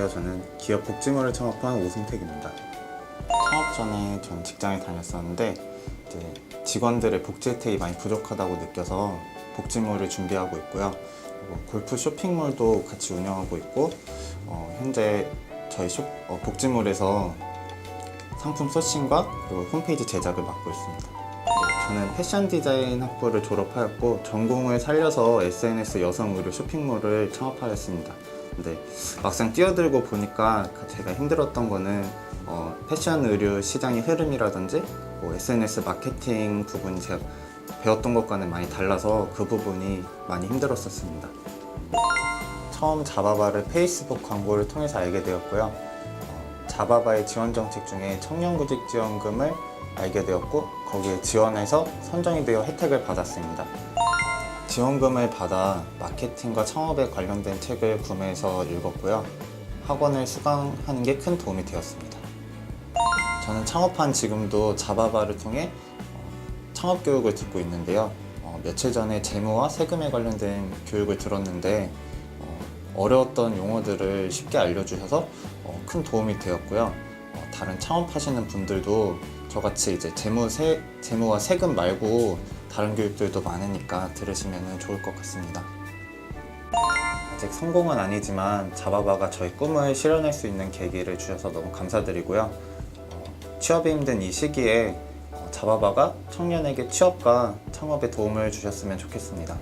안녕하세요. 저는 기업 복지모를 창업한 오승택입니다. 창업 전에 전 직장에 다녔었는데 이제 직원들의 복지 혜택이 많이 부족하다고 느껴서 복지몰을 준비하고 있고요. 그리고 골프 쇼핑몰도 같이 운영하고 있고 어, 현재 저희 쇼, 어, 복지몰에서 상품 소싱과 그리고 홈페이지 제작을 맡고 있습니다. 저는 패션 디자인 학부를 졸업하였고 전공을 살려서 SNS 여성 의류 쇼핑몰을 창업하였습니다. 근데 막상 뛰어들고 보니까 제가 힘들었던 거는 어, 패션 의류 시장의 흐름이라든지 뭐 SNS 마케팅 부분이 제가 배웠던 것과는 많이 달라서 그 부분이 많이 힘들었었습니다. 처음 자바바를 페이스북 광고를 통해서 알게 되었고요. 어, 자바바의 지원 정책 중에 청년구직 지원금을 알게 되었고 거기에 지원해서 선정이 되어 혜택을 받았습니다. 지원금을 받아 마케팅과 창업에 관련된 책을 구매해서 읽었고요. 학원을 수강하는 게 큰 도움이 되었습니다. 저는 창업한 지금도 자바바를 통해 어, 창업 교육을 듣고 있는데요. 어, 며칠 전에 재무와 세금에 관련된 교육을 들었는데 어, 어려웠던 용어들을 쉽게 알려주셔서 어, 큰 도움이 되었고요. 어, 다른 창업하시는 분들도 저같이 이제 재무 세, 재무와 세금 말고 다른 교육들도 많으니까 들으시면 좋을 것 같습니다. 아직 성공은 아니지만 자바바가 저희 꿈을 실현할 수 있는 계기를 주셔서 너무 감사드리고요. 어, 취업이 힘든 이 시기에 어, 자바바가 청년에게 취업과 창업에 도움을 주셨으면 좋겠습니다.